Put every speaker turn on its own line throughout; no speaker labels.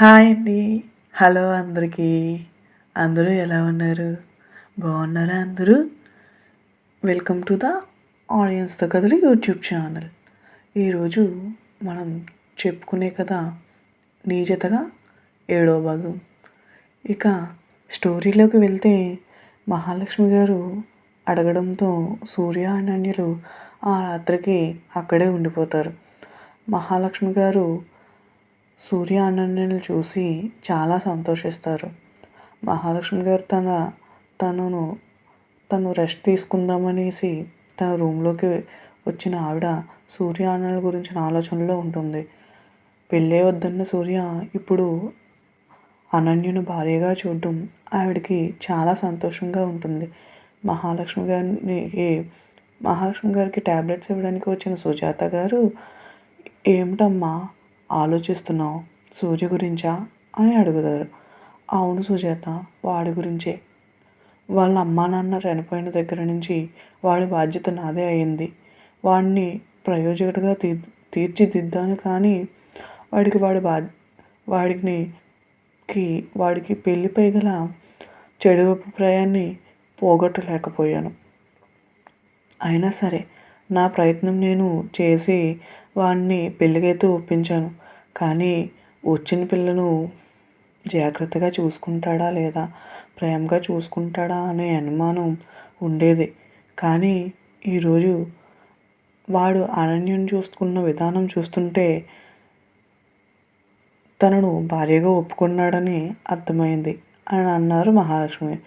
Hi అండి. Hello అందరికీ. అందరూ ఎలా ఉన్నారు? బాగున్నారా అందరూ? వెల్కమ్ టు ద ఆడియన్స్తో కథలు యూట్యూబ్ ఛానల్. ఈరోజు మనం చెప్పుకునే కథ నీజతగా ఏడో భాగం. ఇక స్టోరీలోకి వెళ్తే మహాలక్ష్మి గారు అడగడంతో సూర్య అనన్యులు ఆ రాత్రికి అక్కడే ఉండిపోతారు. మహాలక్ష్మి గారు సూర్య అనన్యను చూసి చాలా సంతోషిస్తారు. మహాలక్ష్మి గారు తన తనను తను రెస్ట్ తీసుకుందామనేసి తన రూమ్లోకి వచ్చిన ఆవిడ సూర్య అనన్య గురించిన ఆలోచనలో ఉంటుంది. పెళ్ళే వద్దన్న సూర్య ఇప్పుడు అనన్యను భార్యగా చూడడం ఆవిడకి చాలా సంతోషంగా ఉంటుంది. మహాలక్ష్మి గారికి మహాలక్ష్మి గారికి ట్యాబ్లెట్స్ ఇవ్వడానికి వచ్చిన సుజాత గారు ఏమిటమ్మా ఆలోచిస్తున్నావు? సూర్య గురించా? అని అడుగుతారు. అవును సుజాత వాడి గురించే. వాళ్ళ అమ్మా నాన్న చనిపోయిన దగ్గర నుంచి వాడి బాధ్యత నాదే అయింది. వాడిని ప్రయోజకుడిగా తీ తీర్చిదిద్దాను కానీ వాడికి వాడి బా వాడిని కి వాడికి పెళ్ళిపై గల చెడు అభిప్రాయాన్ని పోగొట్టలేకపోయాను. అయినా సరే నా ప్రయత్నం నేను చేసి వాడిని పెళ్ళికైతే ఒప్పించాను. కానీ వచ్చిన పిల్లను జాగ్రత్తగా చూసుకుంటాడా లేదా? ప్రేమగా చూసుకుంటాడా అనే అనుమానం ఉండేది. కానీ ఈరోజు వాడు అనన్యం చూసుకున్న విధానం చూస్తుంటే తనను భార్యగా ఒప్పుకున్నాడని అర్థమైంది అని అన్నారు మహాలక్ష్మి.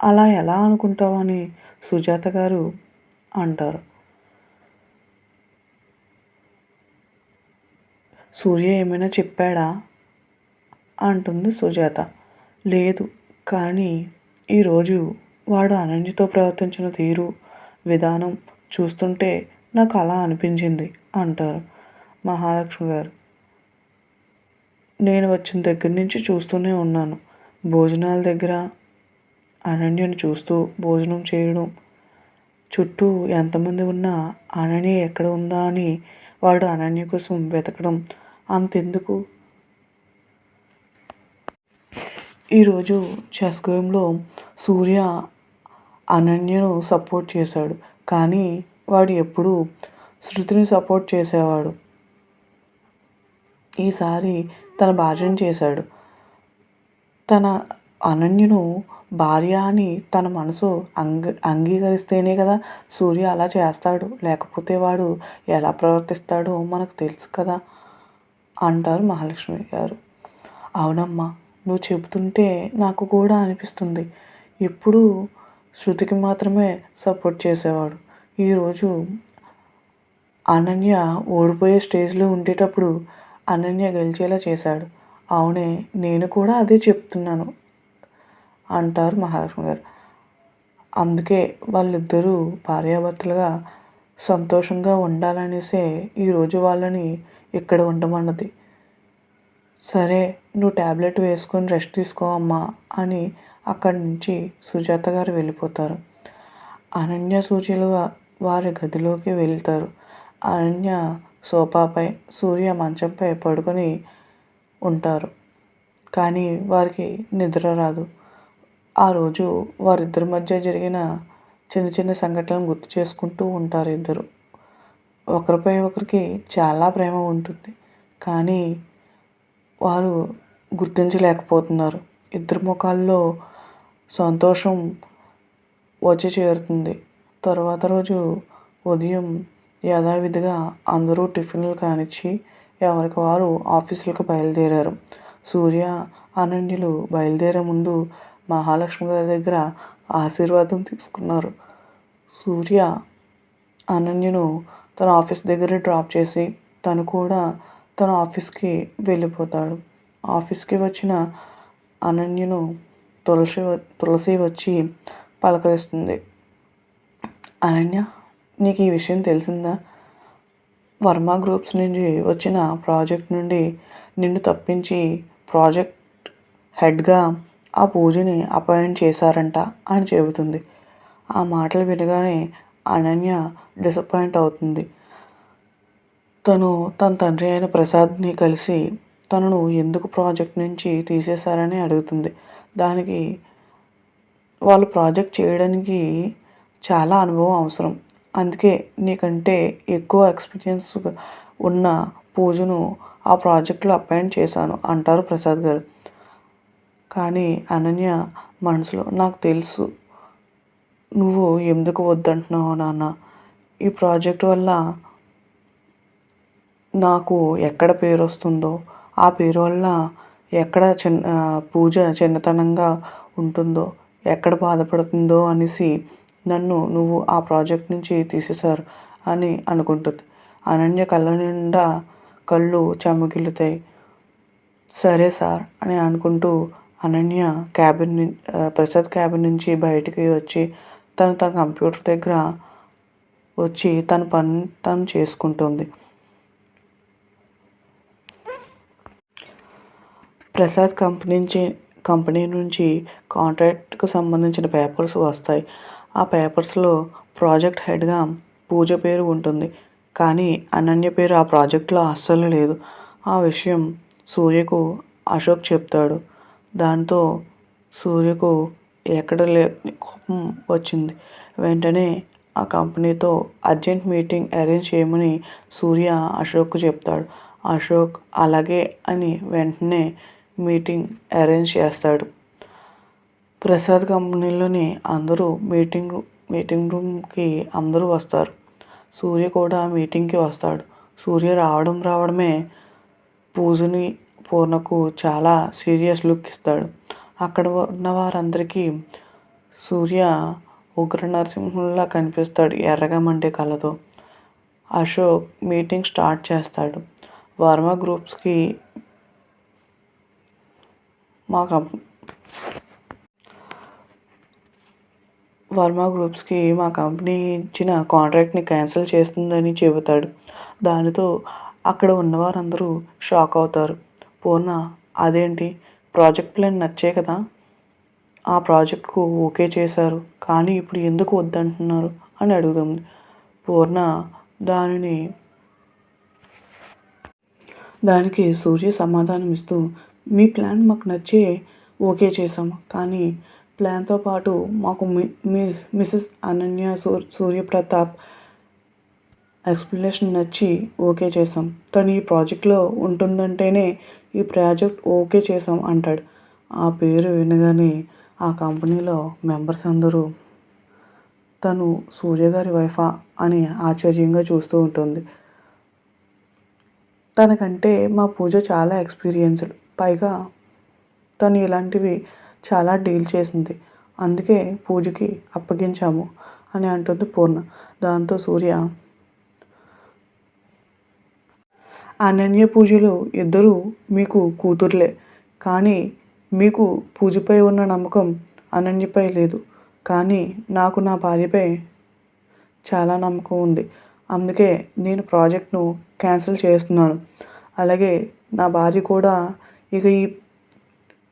అలా ఎలా అనుకుంటావని సుజాత గారు అంటారు. సూర్య ఏమైనా చెప్పాడా? అంటుంది సుజాత. లేదు కానీ ఈరోజు వాడు అనన్యతో ప్రవర్తించిన తీరు విధానం చూస్తుంటే నాకు అలా అనిపించింది అంటారు మహాలక్ష్మి గారు. నేను వచ్చిన దగ్గర నుంచి చూస్తూనే ఉన్నాను. భోజనాల దగ్గర అనన్యను చూస్తూ భోజనం చేయడం చుట్టూ ఎంతమంది ఉన్నా అనన్య ఎక్కడ ఉందా అని వాడు అనన్య కోసం వెతకడం అంతెందుకు? ఈరోజు చెస్ గేమ్లో సూర్య అనన్యను సపోర్ట్ చేశాడు. కానీ వాడు ఎప్పుడూ శృతిని సపోర్ట్ చేసేవాడు. ఈసారి తన భార్యను చేశాడు. తన అనన్యను భార్య అని తన మనసు అంగ అంగీకరిస్తేనే కదా సూర్య అలా చేస్తాడు. లేకపోతే వాడు ఎలా ప్రవర్తిస్తాడో మనకు తెలుసు కదా. అంటారు మహాలక్ష్మి గారు. అవునమ్మా నువ్వు చెబుతుంటే నాకు కూడా అనిపిస్తుంది. ఎప్పుడూ శృతికి మాత్రమే సపోర్ట్ చేసేవాడు. ఈరోజు అనన్య ఓడిపోయే స్టేజ్లో ఉండేటప్పుడు అనన్య గెలిచేలా చేశాడు. అవునే నేను కూడా అదే చెప్తున్నాను అంటారు మహాలక్ష్మి గారు. అందుకే వాళ్ళిద్దరూ భార్యాభర్తలుగా సంతోషంగా ఉండాలనేసే ఈరోజు వాళ్ళని ఇక్కడ ఉండమన్నది. సరే నువ్వు ట్యాబ్లెట్ వేసుకొని రెస్ట్ తీసుకో అమ్మా అని అక్కడి నుంచి సుజాత గారు వెళ్ళిపోతారు. అనన్య సూర్యులు వారి గదిలోకి వెళ్తారు. అనన్య సోఫాపై సూర్య మంచంపై పడుకొని ఉంటారు. కానీ వారికి నిద్ర రాదు. ఆ రోజు వారిద్దరి మధ్య జరిగిన చిన్న చిన్న సంఘటనలు గుర్తు చేసుకుంటూ ఉంటారు ఇద్దరు. ఒకరిపై ఒకరికి చాలా ప్రేమ ఉంటుంది. కానీ వారు గుర్తించలేకపోతున్నారు. ఇద్దరు ముఖాల్లో సంతోషం వచ్చి చేరుతుంది. తర్వాత రోజు ఉదయం యథావిధిగా అందరూ టిఫిన్లు కానిచ్చి ఎవరికి వారు ఆఫీసులకు బయలుదేరారు. సూర్య అనన్యులు బయలుదేరే ముందు మహాలక్ష్మి గారి దగ్గర ఆశీర్వాదం తీసుకున్నారు. సూర్య అనన్యను తన ఆఫీస్ దగ్గర డ్రాప్ చేసి తను కూడా తన ఆఫీస్కి వెళ్ళిపోతాడు. ఆఫీస్కి వచ్చిన అనన్యను తులసి తులసి వచ్చి పలకరిస్తుంది. అనన్య నీకు ఈ విషయం తెలిసిందా? వర్మ గ్రూప్స్ నుంచి వచ్చిన ప్రాజెక్ట్ నుండి నిన్ను తప్పించి ప్రాజెక్ట్ హెడ్గా ఆ పూజని అపాయింట్ చేశారంట అని చెబుతుంది. ఆ మాటలు వినగానే అనన్య డిసప్పాయింట్ అవుతుంది. తను తన తండ్రి అయిన ప్రసాద్ని కలిసి తనను ఎందుకు ప్రాజెక్ట్ నుంచి తీసేశారని అడుగుతుంది. దానికి వాళ్ళు ప్రాజెక్ట్ చేయడానికి చాలా అనుభవం అవసరం. అందుకే నీకంటే ఎక్కువ ఎక్స్పీరియన్స్ ఉన్న పూజను ఆ ప్రాజెక్ట్లో అపాయింట్ చేశాను అంటారు ప్రసాద్ గారు. కానీ అనన్య మనసులో నాకు తెలుసు. నువ్వు ఎందుకు వద్దంటున్నావు నాన్న? ఈ ప్రాజెక్ట్ వల్ల నాకు ఎక్కడ పేరు వస్తుందో ఆ పేరు వల్ల ఎక్కడ చిన్న పూజ చిన్నతనంగా ఉంటుందో ఎక్కడ బాధపడుతుందో అనేసి నన్ను నువ్వు ఆ ప్రాజెక్ట్ నుంచి తీసేశారు అని అనుకుంటుంది. అనన్య కళ్ళ నిండా కళ్ళు చెమ్మగిల్లుతాయి సరే సార్ అని అనుకుంటూ అనన్య క్యాబిన్ ప్రసాద్ క్యాబిన్ నుంచి బయటికి వచ్చి తను తన కంప్యూటర్ దగ్గర వచ్చి తన పని తను చేసుకుంటుంది. ప్రసాద్ కంపెనీ నుంచి కంపెనీ నుంచి కాంట్రాక్ట్కు సంబంధించిన పేపర్స్ వస్తాయి. ఆ పేపర్స్లో ప్రాజెక్ట్ హెడ్గా పూజ పేరు ఉంటుంది. కానీ అనన్య పేరు ఆ ప్రాజెక్ట్లో అస్సలు లేదు. ఆ విషయం సూర్యకు అశోక్ చెప్తాడు. దాంతో సూర్యకు ఎక్కడ లే కోపం వచ్చింది. వెంటనే ఆ కంపెనీతో అర్జెంట్ మీటింగ్ అరేంజ్ చేయమని సూర్య అశోక్కు చెప్తాడు. అశోక్ అలాగే అని వెంటనే మీటింగ్ అరేంజ్ చేస్తాడు. ప్రసాద్ కంపెనీలోని అందరూ మీటింగ్ మీటింగ్ రూమ్కి అందరూ వస్తారు. సూర్య కూడా మీటింగ్కి వస్తాడు. సూర్య రావడం రావడమే పూజని పూర్ణకు చాలా సీరియస్ లుక్ ఇస్తాడు. అక్కడ ఉన్న వారందరికీ సూర్య ఉగ్ర నరసింహంలా కనిపిస్తాడు ఎర్రగా మండే కళ్ళతో. అశోక్ మీటింగ్ స్టార్ట్ చేస్తాడు. వర్మ గ్రూప్స్కి మా కంప్ వర్మ గ్రూప్స్కి మా కంపెనీ ఇచ్చిన కాంట్రాక్ట్ని క్యాన్సిల్ చేస్తుందని చెబుతాడు. దానితో అక్కడ ఉన్నవారందరూ షాక్ అవుతారు. పూర్ణ అదేంటి? ప్రాజెక్ట్ ప్లాన్ నచ్చే కదా? ఆ ప్రాజెక్ట్కు ఓకే చేశారు కానీ ఇప్పుడు ఎందుకు వద్దంటున్నారు అని అడుగుతుంది. పూర్ణ దానిని దానికి సూర్య సమాధానం ఇస్తూ మీ ప్లాన్ మాకు నచ్చే ఓకే చేసాము కానీ ప్లాన్తో పాటు మాకు మి మిస్ మిసెస్ అనన్య సూర్ సూర్యప్రతాప్ ఎక్స్ప్లెనేషన్ నచ్చి ఓకే చేసాం తను ఈ ప్రాజెక్ట్లో ఉంటుందంటేనే ఈ ప్రాజెక్ట్ ఓకే చేసాం అంటాడు. ఆ పేరు వినగానే ఆ కంపెనీలో మెంబర్స్ అందరూ తను సూర్య గారి వైఫా అని ఆశ్చర్యంగా చూస్తూ ఉంటుంది. తనకంటే మా పూజ చాలా ఎక్స్పీరియన్స్డ్. పైగా తను ఇలాంటివి చాలా డీల్ చేసింది. అందుకే పూజకి అప్పగించాము అని అంటుంది పూర్ణ. దాంతో సూర్య అనన్య పూజలు ఇద్దరు మీకు కూతుర్లే. కానీ మీకు పూజపై ఉన్న నమ్మకం అనన్యపై లేదు. కానీ నాకు నా భార్యపై చాలా నమ్మకం ఉంది. అందుకే నేను ప్రాజెక్ట్ను క్యాన్సిల్ చేస్తున్నాను. అలాగే నా భార్య కూడా ఇక ఈ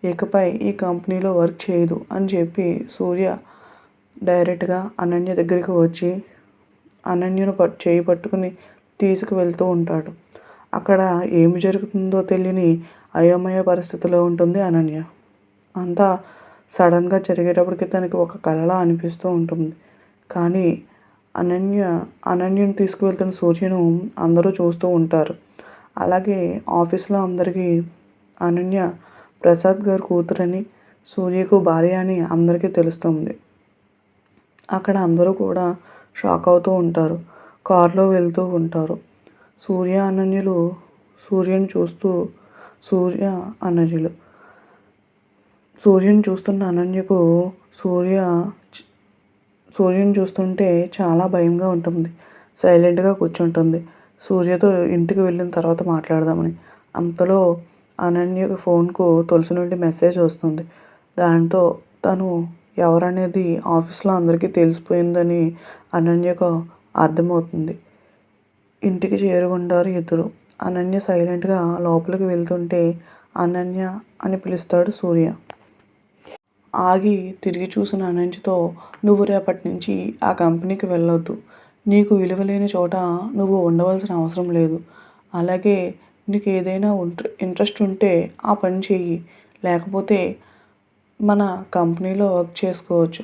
ఇకపై ఈ కంపెనీలో వర్క్ చేయదు అని చెప్పి సూర్య డైరెక్ట్గా అనన్య దగ్గరికి వచ్చి అనన్యను పట్ చేయి పట్టుకుని తీసుకువెళ్తూ ఉంటాడు. అక్కడ ఏమి జరుగుతుందో తెలియని అయోమయ పరిస్థితిలో ఉంటుంది అనన్య. అంతా సడన్గా జరిగేటప్పటికి తనకి ఒక కలలా అనిపిస్తూ ఉంటుంది. కానీ అనన్య అనన్యను తీసుకువెళ్తున్న సూర్యను అందరూ చూస్తూ ఉంటారు. అలాగే ఆఫీస్లో అందరికీ అనన్య ప్రసాద్ గారు కూతురని సూర్యకు భార్య అని అందరికీ తెలుస్తుంది. అక్కడ అందరూ కూడా షాక్ అవుతూ ఉంటారు. కారులో వెళ్తూ ఉంటారు. సూర్య అనన్యులు సూర్యుని చూస్తూ సూర్య అనన్యులు. సూర్యుని చూస్తున్న అనన్యకు సూర్య సూర్యుని చూస్తుంటే చాలా భయంగా ఉంటుంది. సైలెంట్గా కూర్చుంటుంది. సూర్యతో ఇంటికి వెళ్ళిన తర్వాత మాట్లాడదామని. అంతలో అనన్య ఫోన్కు తులసి నుండి మెసేజ్ వస్తుంది. దాంతో తను ఎవరనేది ఆఫీస్లో అందరికీ తెలిసిపోయిందని అనన్యకు అర్థమవుతుంది. ఇంటికి చేరుకుంటారు ఇద్దరు. అనన్య సైలెంట్గా లోపలికి వెళ్తుంటే అనన్య అని పిలుస్తాడు సూర్య. ఆగి తిరిగి చూసిన అనన్యతో నువ్వు రేపటి నుంచి ఆ కంపెనీకి వెళ్ళొద్దు. నీకు విలువ లేని చోట నువ్వు ఉండవలసిన అవసరం లేదు. అలాగే నీకు ఏదైనా ఇంట్రెస్ట్ ఉంటే ఆ పని చెయ్యి. లేకపోతే మన కంపెనీలో వర్క్ చేసుకోవచ్చు.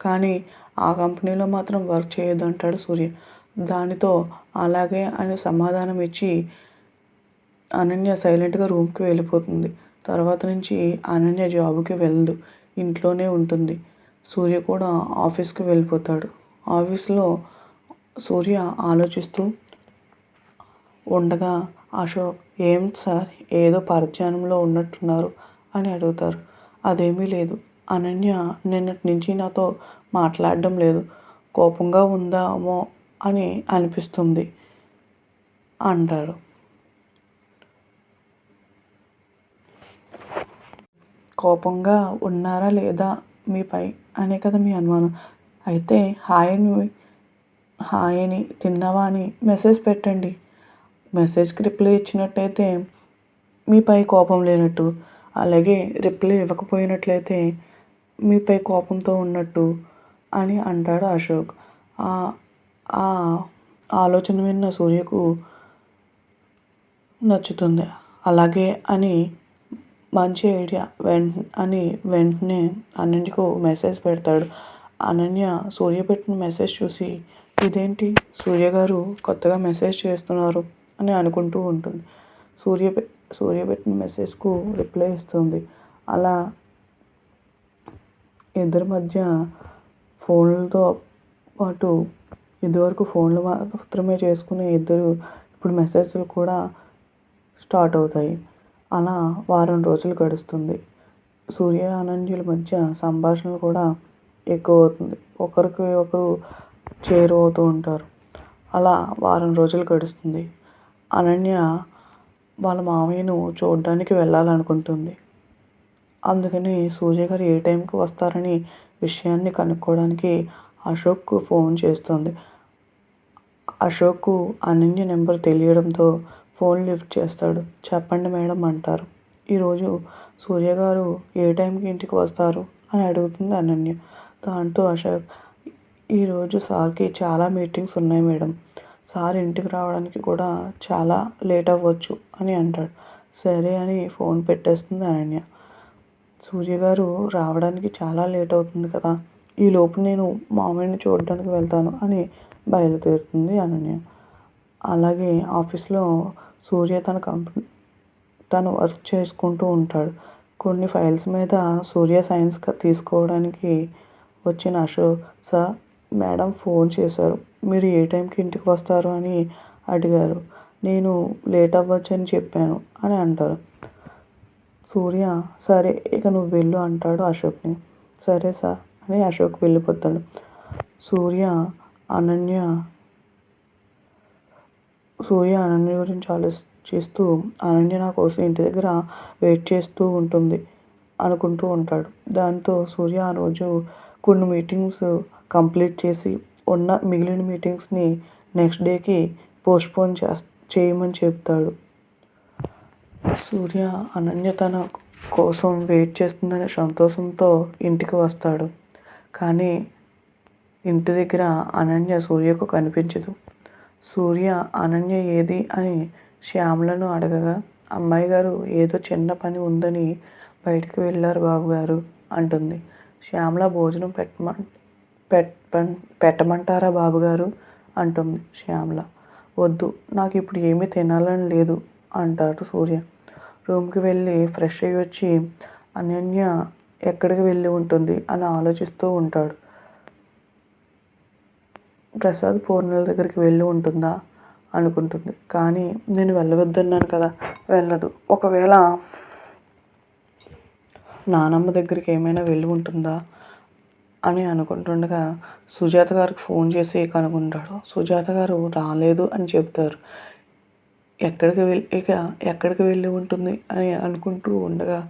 కానీ ఆ కంపెనీలో మాత్రం వర్క్ చేయొద్దు అంటాడు సూర్య. దానితో అలాగే అని సమాధానం ఇచ్చి అనన్య సైలెంట్గా రూమ్కి వెళ్ళిపోతుంది. తర్వాత నుంచి అనన్య జాబ్కి వెళ్ళదు. ఇంట్లోనే ఉంటుంది. సూర్య కూడా ఆఫీస్కి వెళ్ళిపోతాడు. ఆఫీస్లో సూర్య ఆలోచిస్తూ ఉండగా అశోక్ ఏం సార్? ఏదో పరధ్యానంలో ఉన్నట్టున్నారు అని అడుగుతారు. అదేమీ లేదు. అనన్య నిన్నటి నుంచి నాతో మాట్లాడడం లేదు. కోపంగా ఉందామో అని అనిపిస్తుంది అంటారు. కోపంగా ఉన్నారా లేదా మీపై? అనే కదా మీ అనుమానం. అయితే హాయ్ అని హాయ్ అని తిన్నావా అని మెసేజ్ పెట్టండి. మెసేజ్కి రిప్లై ఇచ్చినట్టయితే మీపై కోపం లేనట్టు అలాగే రిప్లై ఇవ్వకపోయినట్లయితే మీపై కోపంతో ఉన్నట్టు అని అంటాడు అశోక్. ఆ ఆలోచన విన్న సూర్యకు నచ్చుతుంది. అలాగే అని మంచి ఐడియా. వెంట అని వెంటనే అనన్యకు మెసేజ్ పెడతాడు. అనన్య సూర్య పెట్టిన మెసేజ్ చూసి ఇదేంటి? సూర్య గారు కొత్తగా మెసేజ్ చేస్తున్నారు అని అనుకుంటూ ఉంటుంది. సూర్య సూర్య పెట్టిన మెసేజ్కు రిప్లై ఇస్తుంది. అలా ఇద్దరి మధ్య ఫోన్లతో పాటు ఇదివరకు ఫోన్లు మాత్రమే చేసుకునే ఇద్దరు ఇప్పుడు మెసేజ్లు కూడా స్టార్ట్ అవుతాయి. అలా వారం రోజులు గడుస్తుంది. సూర్య అనన్యుల మధ్య సంభాషణలు కూడా ఎక్కువ అవుతుంది. ఒకరికి ఒకరు చేరువవుతూ ఉంటారు. అలా వారం రోజులు గడుస్తుంది. అనన్య వాళ్ళ మామయ్యను చూడడానికి వెళ్ళాలనుకుంటుంది. అందుకని సూర్య గారు ఏ టైంకి వస్తారని విషయాన్ని కనుక్కోవడానికి అశోక్కు ఫోన్ చేస్తుంది. అశోక్కు అనన్య నెంబర్ తెలియడంతో ఫోన్ లిఫ్ట్ చేస్తాడు. చెప్పండి మేడం అంటారు. ఈరోజు సూర్య గారు ఏ టైంకి ఇంటికి వస్తారు? అని అడుగుతుంది అనన్య. దాంతో అశోక్ ఈరోజు సార్కి చాలా మీటింగ్స్ ఉన్నాయి మేడం. సార్ ఇంటికి రావడానికి కూడా చాలా లేట్ అవ్వచ్చు అని అంటాడు. సరే అని ఫోన్ పెట్టేస్తుంది అనన్య. సూర్య గారు రావడానికి చాలా లేట్ అవుతుంది కదా. ఈలోపు నేను మామయ్యని చూడడానికి వెళ్తాను అని బయలుదేరుతుంది అనన్య అలాగే ఆఫీస్లో సూర్య తన కంపెనీ తను వర్క్ చేసుకుంటూ ఉంటాడు. కొన్ని ఫైల్స్ మీద సూర్య సైన్స్ తీసుకోవడానికి వచ్చిన అశోక్ సార్ మేడం ఫోన్ చేశారు. మీరు ఏ టైంకి ఇంటికి వస్తారు? అని అడిగారు. నేను లేట్ అవ్వచ్చని చెప్పాను అని అంటారు. సూర్య సరే ఇక నువ్వు వెళ్ళు అంటాడు అశోక్ని. సరే సార్ అని అశోక్ వెళ్ళిపోతాడు. సూర్య అనన్య. సూర్య అనన్య గురించి ఆలోచిస్తూ అనన్య నా కోసం ఇంటి దగ్గర వెయిట్ చేస్తూ ఉంటుంది అనుకుంటూ ఉంటాడు. దాంతో సూర్య ఆ రోజు కొన్ని మీటింగ్స్ కంప్లీట్ చేసి ఉన్న మిగిలిన మీటింగ్స్ని నెక్స్ట్ డేకి పోస్ట్పోన్ చే చేయమని చెప్తాడు. సూర్య అనన్య తన కోసం వెయిట్ చేస్తుందనే సంతోషంతో ఇంటికి వస్తాడు. కానీ ఇంటి దగ్గర అనన్య సూర్యకు కనిపించదు. సూర్య అనన్య ఏది? అని శ్యామలను అడగగా అమ్మాయి గారు ఏదో చిన్న పని ఉందని బయటికి వెళ్ళారు బాబుగారు అంటుంది. శ్యామల భోజనం పెట్టమ పెట్ పెట్టమంటారా బాబుగారు అంటుంది శ్యామల. వద్దు నాకు ఇప్పుడు ఏమీ తినాలని లేదు అంటాడు సూర్య. రూమ్కి వెళ్ళి ఫ్రెష్ అయ్యి వచ్చి అనన్య ఎక్కడికి వెళ్ళి ఉంటుంది అని ఆలోచిస్తూ ఉంటాడు. ప్రసాద్ పూర్ణిల దగ్గరికి వెళ్ళి ఉంటుందా అనుకుంటుంది. కానీ నేను వెళ్ళవద్దన్నాను కదా వెళ్ళదు. ఒకవేళ నానమ్మ దగ్గరికి ఏమైనా వెళ్ళి ఉంటుందా అని అనుకుంటుండగా సుజాత గారికి ఫోన్ చేసి కనుక్కుంటాడు సుజాత గారు రాలేదు అని చెప్తారు. ఎక్కడికి వెళ్ళి ఇక ఎక్కడికి వెళ్ళి ఉంటుంది అని అనుకుంటూ ఉండగా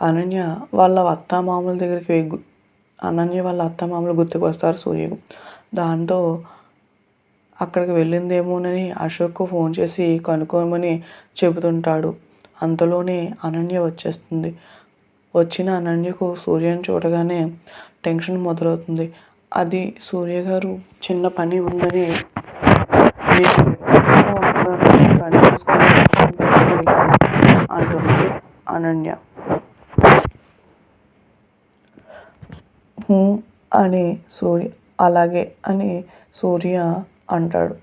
అనన్య వాళ్ళ అత్తామామల దగ్గరికి అనన్య వాళ్ళ అత్తమామలు గుర్తుకు వస్తారు సూర్యకు. దాంతో అక్కడికి వెళ్ళిందేమోనని అశోక్కు ఫోన్ చేసి కనుక్కోమని చెబుతుంటాడు. అంతలోనే అనన్య వచ్చేస్తుంది. వచ్చిన అనన్యకు సూర్యని చూడగానే టెన్షన్ మొదలవుతుంది. అది సూర్య గారు చిన్న పని ఉందని అంటుంది అనన్య. అని సూర్య అలాగే అని సూర్య అంటాడు.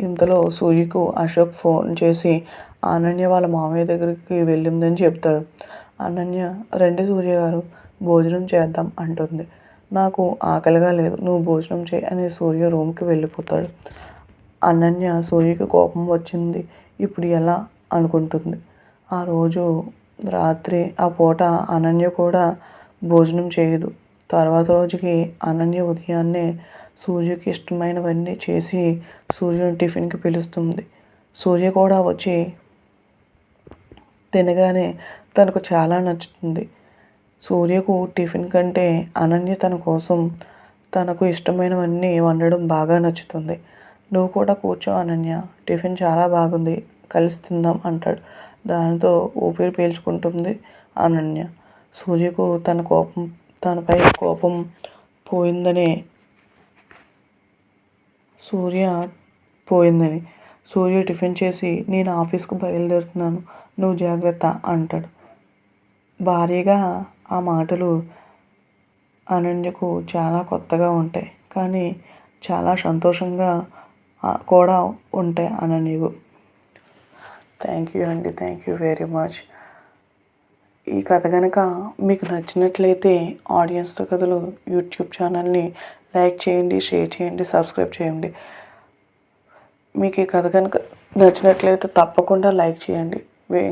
ఇంతలో సూర్యకు అశోక్ ఫోన్ చేసి అనన్య వాళ్ళ మామయ్య దగ్గరికి వెళ్ళిందని చెప్తాడు. అనన్య రండి సూర్య గారు భోజనం చేద్దాం అంటుంది. నాకు ఆకలిగా లేదు నువ్వు భోజనం చేయి అని సూర్య రూమ్కి వెళ్ళిపోతాడు. అనన్య సూర్యకి కోపం వచ్చింది. ఇప్పుడు ఎలా అనుకుంటుంది. ఆ రోజు రాత్రి ఆ పూట అనన్య కూడా భోజనం చేయదు. తర్వాత రోజుకి అనన్య ఉదయాన్నే సూర్యకి ఇష్టమైనవన్నీ చేసి సూర్యుని టిఫిన్కి పిలుస్తుంది. సూర్య కూడా వచ్చి తినగానే తనకు చాలా నచ్చుతుంది. సూర్యకు టిఫిన్ కంటే అనన్య తన కోసం తనకు ఇష్టమైనవన్నీ వండడం బాగా నచ్చుతుంది. నువ్వు కూడా కూర్చో అనన్య టిఫిన్ చాలా బాగుంది కలిసి తిందాం అంటాడు. దానితో ఊపిరి పీల్చుకుంటుంది అనన్య. సూర్యకు తన కోపం తనపై కోపం పోయిందని సూర్య పోయిందని. సూర్య టిఫిన్ చేసి నేను ఆఫీస్కు బయలుదేరుతున్నాను నువ్వు జాగ్రత్త అంటాడు. భారీగా ఆ మాటలు అనన్యకు చాలా కొత్తగా ఉంటాయి కానీ చాలా సంతోషంగా కూడా ఉంటాయి అనన్యకు. థ్యాంక్ యూ అండి. Thank you very much. ఈ కథ కనుక మీకు నచ్చినట్లయితే ఆడియన్స్తో కథలు యూట్యూబ్ ఛానల్ని లైక్ చేయండి షేర్ చేయండి సబ్స్క్రైబ్ చేయండి. మీకు ఈ కథ కనుక నచ్చినట్లయితే తప్పకుండా లైక్ చేయండి.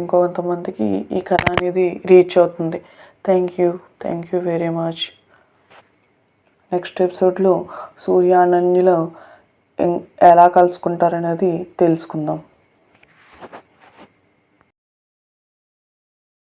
ఇంకొంతమందికి ఈ కథ అనేది రీచ్ అవుతుంది. Thank you thank you very much. Next ఎపిసోడ్లో సూర్య అనన్యలో ఎలా కలుసుకుంటారనేది తెలుసుకుందాం.